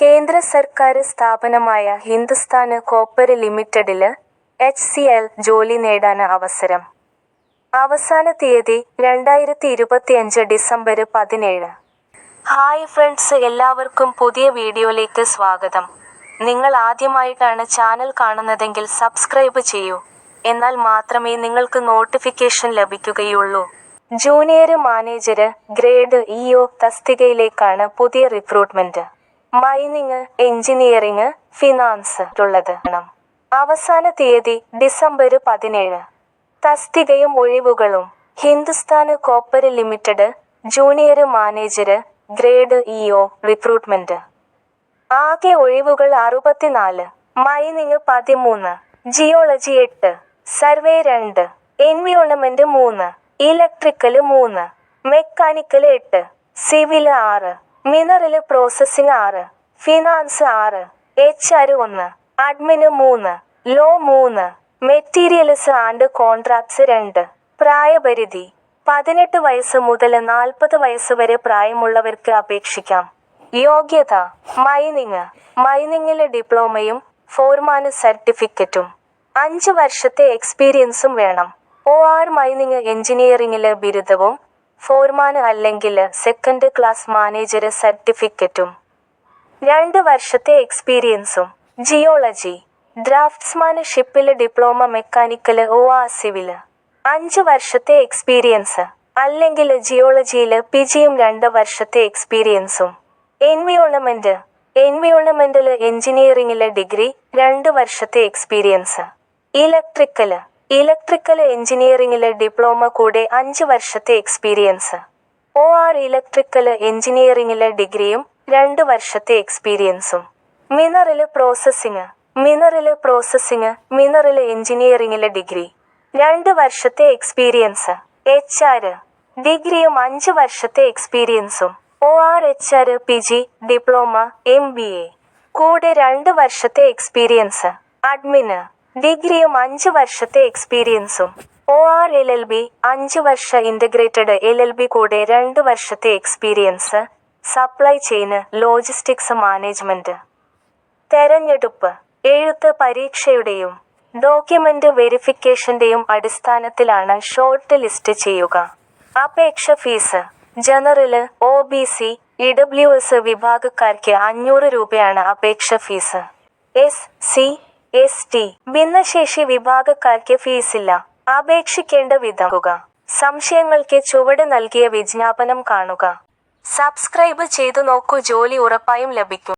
കേന്ദ്ര സർക്കാർ സ്ഥാപനമായ ഹിന്ദുസ്ഥാന് കോപ്പർ ലിമിറ്റഡിൽ എച്ച് സി എൽ ജോലി നേടാന് അവസരം. അവസാന തീയതി രണ്ടായിരത്തി ഇരുപത്തിയഞ്ച് ഡിസംബർ പതിനേഴ്. ഹായ് ഫ്രണ്ട്സ് എല്ലാവർക്കും പുതിയ വീഡിയോയിലേക്ക് സ്വാഗതം. നിങ്ങൾ ആദ്യമായിട്ടാണ് ചാനൽ കാണുന്നതെങ്കിൽ സബ്സ്ക്രൈബ് ചെയ്യൂ. എന്നാൽ മാത്രമേ നിങ്ങൾക്ക് നോട്ടിഫിക്കേഷൻ ലഭിക്കുകയുള്ളൂ. Junior manager grade E O തസ്തികയിലേക്കാണ് പുതിയ റിക്രൂട്ട്മെന്റ്. മൈനിങ്, എഞ്ചിനീയറിങ്, ഫിനാൻസ് ഉള്ളത്. അവസാന തീയതി ഡിസംബർ പതിനേഴ്. തസ്തികയും ഒഴിവുകളും Hindustan copper limited junior manager grade E O recruitment. ആകെ ഒഴിവുകൾ അറുപത്തിനാല്. മൈനിങ് പതിമൂന്ന്. ജിയോളജി എട്ട്. സർവേ രണ്ട്. എൻവിയോൺമെന്റ് മൂന്ന്. ഇലക്ട്രിക്കൽ മൂന്ന്. മെക്കാനിക്കൽ എട്ട്. സിവിൽ ആറ്. മിനറൽ പ്രോസസ്സിംഗ് ആറ്. ഫിനാൻസ് ആറ്. എച്ച് ആർ ഒന്ന്. അഡ്മിന് മൂന്ന്. ലോ മൂന്ന്. മെറ്റീരിയൽസ് ആൻഡ് കോൺട്രാക്ട്സ് രണ്ട്. പ്രായപരിധി പതിനെട്ട് വയസ്സ് മുതൽ നാൽപ്പത് വയസ്സ് വരെ പ്രായമുള്ളവർക്ക് അപേക്ഷിക്കാം. യോഗ്യത മൈനിങ്. മൈനിങ്ങിലെ ഡിപ്ലോമയും ഫോർമാന് സർട്ടിഫിക്കറ്റും. അഞ്ച് വർഷത്തെ എക്സ്പീരിയൻസും വേണം. ഒ ആർ മൈനിങ് എഞ്ചിനീയറിംഗിലെ ബിരുദവും ഫോർമാന് അല്ലെങ്കിൽ സെക്കൻഡ് ക്ലാസ് മാനേജർ സർട്ടിഫിക്കറ്റും. രണ്ട് വർഷത്തെ എക്സ്പീരിയൻസും. ജിയോളജി ഡ്രാഫ്റ്റ്സ്മാന് ഷിപ്പിൽ diploma mechanical or civil. അഞ്ച് വർഷത്തെ എക്സ്പീരിയൻസ്. അല്ലെങ്കിൽ ജിയോളജിയിൽ പിജിയും രണ്ട് വർഷത്തെ എക്സ്പീരിയൻസും. എൻവിയോൺമെന്റ് എൻവിയോൺമെന്റൽ എഞ്ചിനീയറിംഗിലെ ഡിഗ്രി രണ്ട് വർഷത്തെ എക്സ്പീരിയൻസ്. ഇലക്ട്രിക്കൽ ഇലക്ട്രിക്കൽ എഞ്ചിനീയറിംഗിലെ ഡിപ്ലോമ കൂടെ അഞ്ച് വർഷത്തെ എക്സ്പീരിയൻസ്. ഒ ആർ ഇലക്ട്രിക്കൽ എഞ്ചിനീയറിംഗിലെ ഡിഗ്രിയും രണ്ട് വർഷത്തെ എക്സ്പീരിയൻസും. Mineral processing mineral processing mineral എഞ്ചിനീയറിംഗിലെ degree. രണ്ട് വർഷത്തെ എക്സ്പീരിയൻസ്. എച്ച് ആർ ഡിഗ്രിയും അഞ്ച് വർഷത്തെ എക്സ്പീരിയൻസും. Or H R P G diploma, M B A. കൂടെ രണ്ട് വർഷത്തെ എക്സ്പീരിയൻസ്. അഡ്മിന് ഡിഗ്രിയും അഞ്ച് വർഷത്തെ എക്സ്പീരിയൻസും. O R L L B അഞ്ച് വർഷ ഇന്റഗ്രേറ്റഡ് എൽ എൽ ബി കൂടെ രണ്ട് വർഷത്തെ experience. Supply chain logistics management. തെരഞ്ഞെടുപ്പ് എഴുത്ത് പരീക്ഷയുടെയും ഡോക്യുമെന്റ് വെരിഫിക്കേഷന്റെയും അടിസ്ഥാനത്തിലാണ് ഷോർട്ട് ലിസ്റ്റ് ചെയ്യുക. അപേക്ഷ fees general, O B C, E W S വിഭാഗക്കാർക്ക് അഞ്ഞൂറ് രൂപയാണ് അപേക്ഷ fees. S C, S T, ഭിന്നശേഷി വിഭാഗക്കാർക്ക് ഫീസില്ല. അപേക്ഷിക്കേണ്ട വിധമുക സംശയങ്ങൾക്ക് ചുവട് നൽകിയ വിജ്ഞാപനം കാണുക. സബ്സ്ക്രൈബ് ചെയ്തു നോക്കൂ ജോലി ഉറപ്പായും ലഭിക്കും.